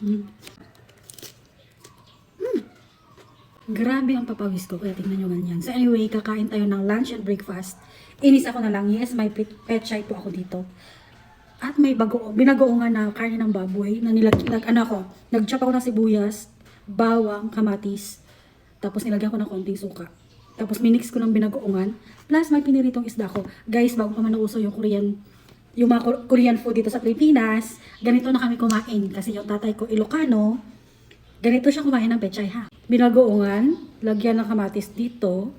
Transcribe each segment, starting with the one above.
Mm. Grabe ang papawis ko, kaya tingnan nyo ganyan. So anyway, kakain tayo ng lunch and breakfast. Inis ako na lang, yes, may pet, pet po ako dito. At may bago, binagoongan na karne ng baboy na nilag, nag, ano ako, nag-chop ako ng sibuyas, bawang, kamatis, tapos nilagyan ko ng konting suka. Tapos minix ko ng binagoongan, plus may piniritong isda ko. Guys, bago pa man nauso yung Korean, yung mga Kor- Korean food dito sa Pilipinas, ganito na kami kumain. Kasi yung tatay ko Ilocano, ganito siya kumain ng pechay ha. Binagoongan, lagyan ng kamatis dito,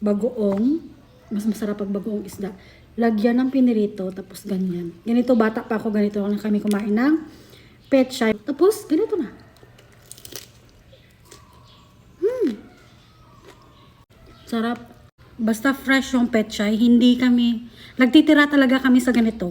bagoong, mas masarap pag bagoong isda. Lagyan ng pinirito, tapos ganyan. Ganito, bata pa ako, ganito lang kami kumain ng pechay. Tapos, ganito na. Hmm. Sarap. Basta fresh yung pechay, hindi kami, nagtitira talaga kami sa ganito.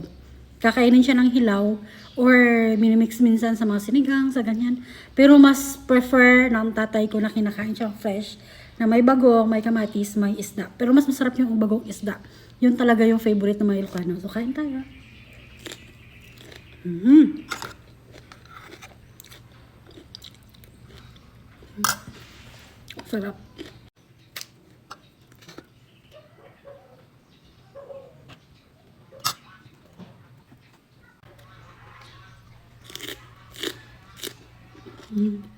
Kakainin siya ng hilaw or minimix minsan sa mga sinigang, sa ganyan. Pero mas prefer ng tatay ko na kinakain siyang fresh na may bagong, may kamatis, may isda. Pero mas masarap yung bagong isda. Yun talaga yung favorite ng mga Ilocano. So, kain tayo. Mm. Sarap. Mm.